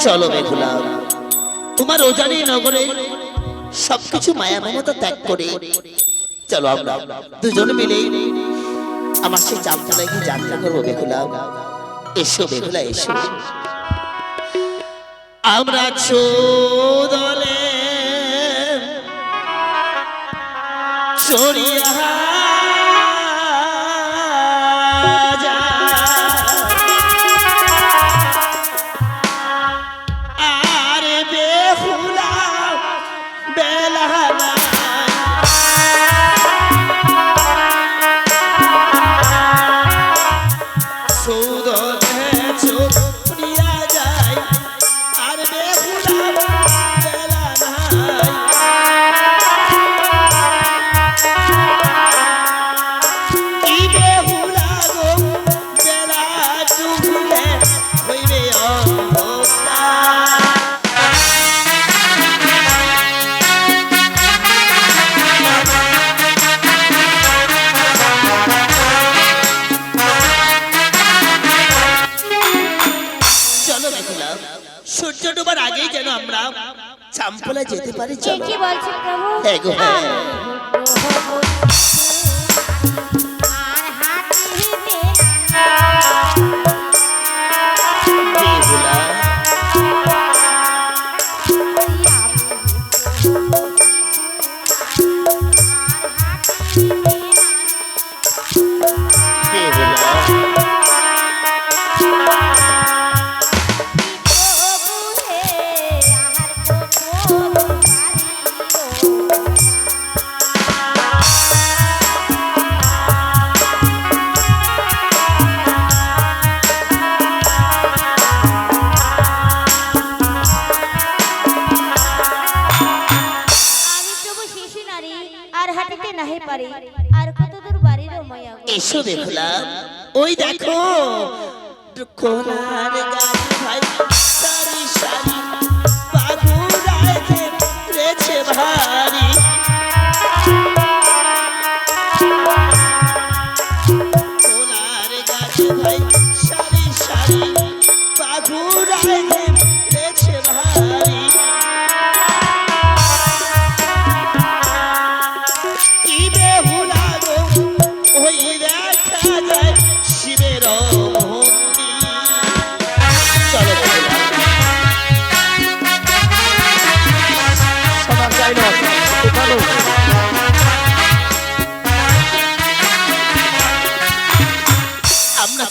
চলো বেহুলা তোমার ওজানি নগরে সবকিছু মায়া মমতা ত্যাগ করে চলো আমরা দুজন মিলে আমার সেই চাপতলায় গিয়ে যাত্রা করব বেহুলা এসো বেহুলা এসো। আমরা চোদলে চড়িয়া সূর্য ডোবার আগেই যেন আমরা চাম্পলা যেতে পারি চলো। কি বলছেন প্রভু। বেহুলা ওই দেখো কোনার গাছ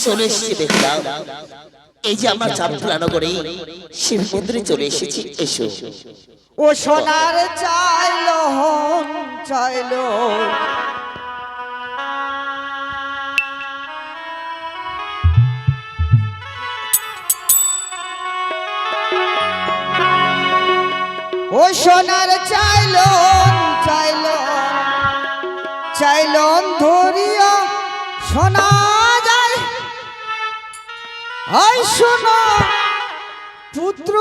চলে এসেছি বেহুলা এই যে শিব মন্দিরে চলে এসেছি, এসো। ও সোনার চাইলো চাইলো। ও সোনার চাইলো চাইলো। চাইলন ধরিয়া সোনা যায় আই শোনা পুত্র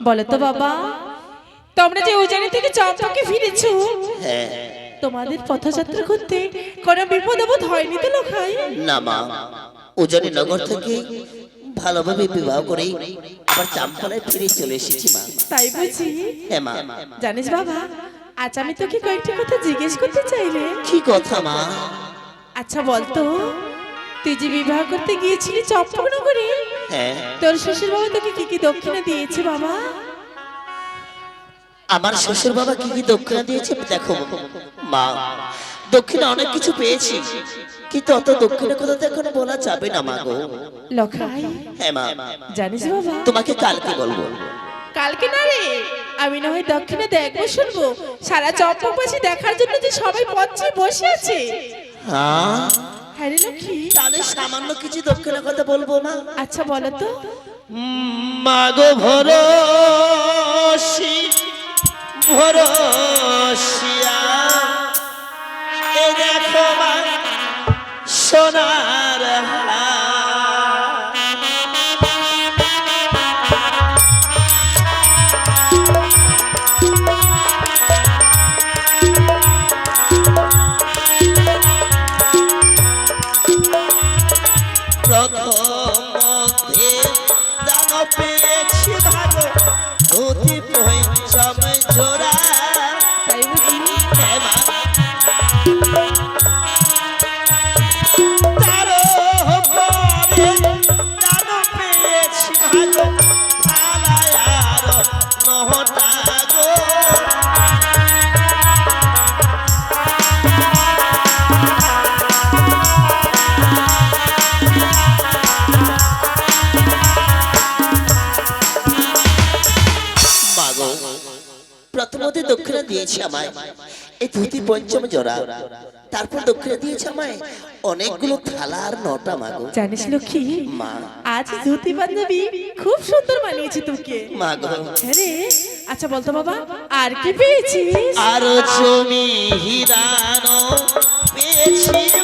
বলো তো বাবা তোমরা যে উজানি থেকে চম্পাকে ফিরেছো হ্যাঁ তোমাদের পথযাত্রা করতে কোনো বিপদ আপদ হয়নি তো লোকাই না মা উজনি নগর থেকে ভালোভাবে বিবাহ করে আবার চাম্পালায় ফিরে চলে এসেছি মা। তাই বুঝি? হ্যাঁ মা। জানিস বাবা আজ আমি তোকে কয়েকটি কথা জিজ্ঞেস করতে চাইলে। কি কথা মা? আচ্ছা বলতো তুই যে বিবাহ করতে গিয়েছিলি চম্পকনগরে হ্যাঁ তোর শ্বশুর বাবা তোকে কি কি দক্ষিণা দিয়েছে বাবা? আমার শ্বশুর বাবা কি কি দক্ষিণা দিয়েছে দেখো মা। দক্ষিণা অনেক কিছু পেয়েছি কিন্তু অত দক্ষিণের কথা এখন বলা যাবে না মা গো। লখাই হ্যাঁ মা। জানিস বাবা? তোমাকে কালকে বলব। কালকে না রে? আমি না হয় দক্ষিণে দেখব শুনব। সারা চম্পকবাসী দেখার জন্য যে সবাই পথে বসে আছে। হ্যাঁ? হ্যাঁ রে লক্ষ্মী। তাহলে সামান্য কিছু দক্ষিণের কথা বলব না আচ্ছা বলো তো। মাগো ভরসি ভরসিয়া। এ দেখো মা সোনার হার। প্রথমে দান পেয়েছি ভালো ধুতি পঞ্চম জোড়া তাই দক্ষিণা দিয়েছে আমায়। এই ধুতি পঞ্চম জোড়া তারপর দক্ষিণা দিয়েছে আমায়। অনেকগুলো থালা আর নটা মাগো। জানিস লক্ষ্মী মা। আজ ধুতি বান্ধবী খুব সুন্দর বানিয়েছি তোকে। মাগো। আরে আচ্ছা বলতো বাবা আর কি পেয়েছিস? আর জমি হিরানো পেয়েছি।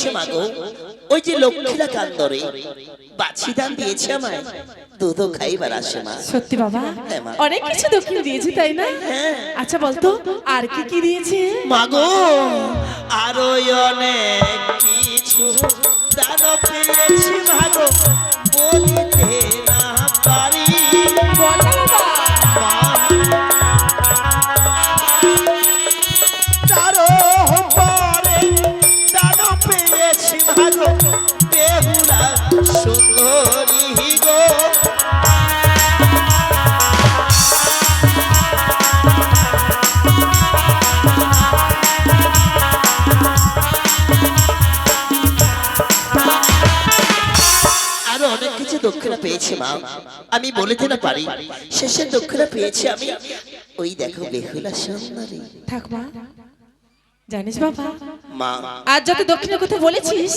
দিয়েছে মাগো ওই যে লক্ষ্মীরা কান্দরে বাছি দান দিয়েছে আমায়। দুধও খাইবার আসে মা। সত্যি বাবা? হ্যাঁ, অনেক কিছু দক্ষিণ দিয়েছে তাই না? হ্যাঁ। আচ্ছা বলতো আর কি কি দিয়েছে? মাগো আরও অনেক কিছু দান পেয়েছি মাগো বলিতে না পারি। বল মা। দক্ষিণা পেয়েছি মা। আমি বলিতে না পারি শেষের দক্ষিণা পেয়েছি আমি। ওই দেখো বেহুলা সুন্দরী থাক মা। জানিস বাবা মা। আজ যত দক্ষিণের কথা বলেছিস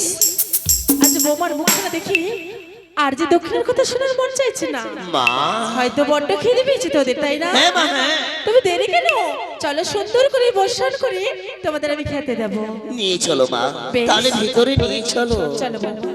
আজ বৌমার মুখখানা দেখি আর যে দক্ষিণের কথা শোনার মন চাইছে না। মা। হয়তো বড্ড খিদে পেয়েছে তোদের তাই না? হ্যাঁ মা হ্যাঁ। তুমি দেরি কেন? চলো সুন্দর করে বসান করে তোমাদের আমি খেতে দেবো। নিয়ে চলো মা। তাহলে ভিতরে নিয়ে চলো। চলো বাবা